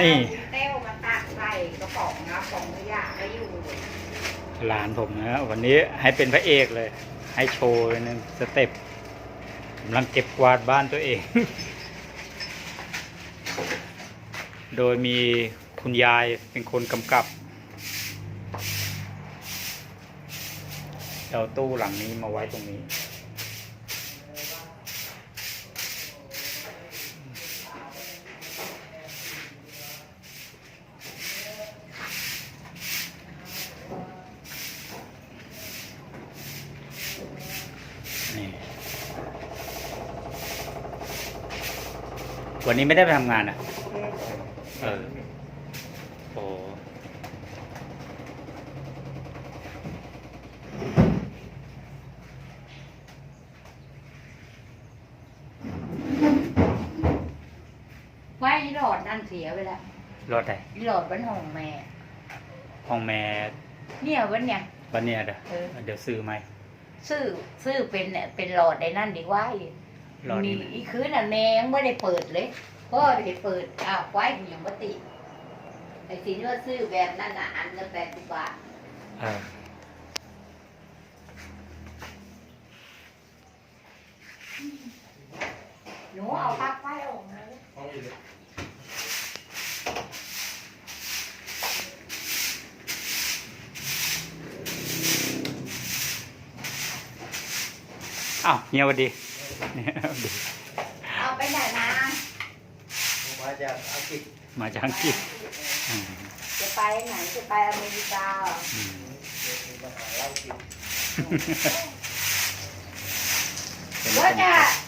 นี่เต้วมาตักใส่กระป๋องนะป๋องขยะไม่อยู่หลานผมนะวันนี้ให้เป็นพระเอกเลย ให้โชว์หนึ่งสเต็ปกำลังเก็บกวาดบ้านตัวเอง โดยมีคุณยายเป็นคนกำกับเอาตู้หลังนี้มาไว้ตรงนี้นี่ วันนี้ไม่ได้ไปทำงานอะ เออ โอ้ไฟหลอดนั่นเสียไปแล้วรถไหนหลอดบนห้องแม่ ห้องแม่เนี่ยวันเนี่ย วันเนี้ยเดี๋ยวเออ เดี๋ยวซื้อไหม ซื้อซื้อเป็นเนี่ยเป็นหลอดในนั่นดีกว่าอีก รอมีนี้อีกคืนน่ะแม่ยังไม่ได้เปิดเลยพ่อได้เปิดอ้าวไฟมันยังไม่ติดไอ้สินว่าซื้อแบบนั้นน่ะอันละแปดสิบบาทเออหนูเอาปลั๊กไฟออกมาเลยอ้าวเฮียสวัสดีเนี่ยสวัสดี เอาไปไหนมามาจากอังกฤษมาจากอังกฤษอืมจะไปไหนจะไปอเมริกาเหรออืมมาหาเรากินเป็นว่าคนจะ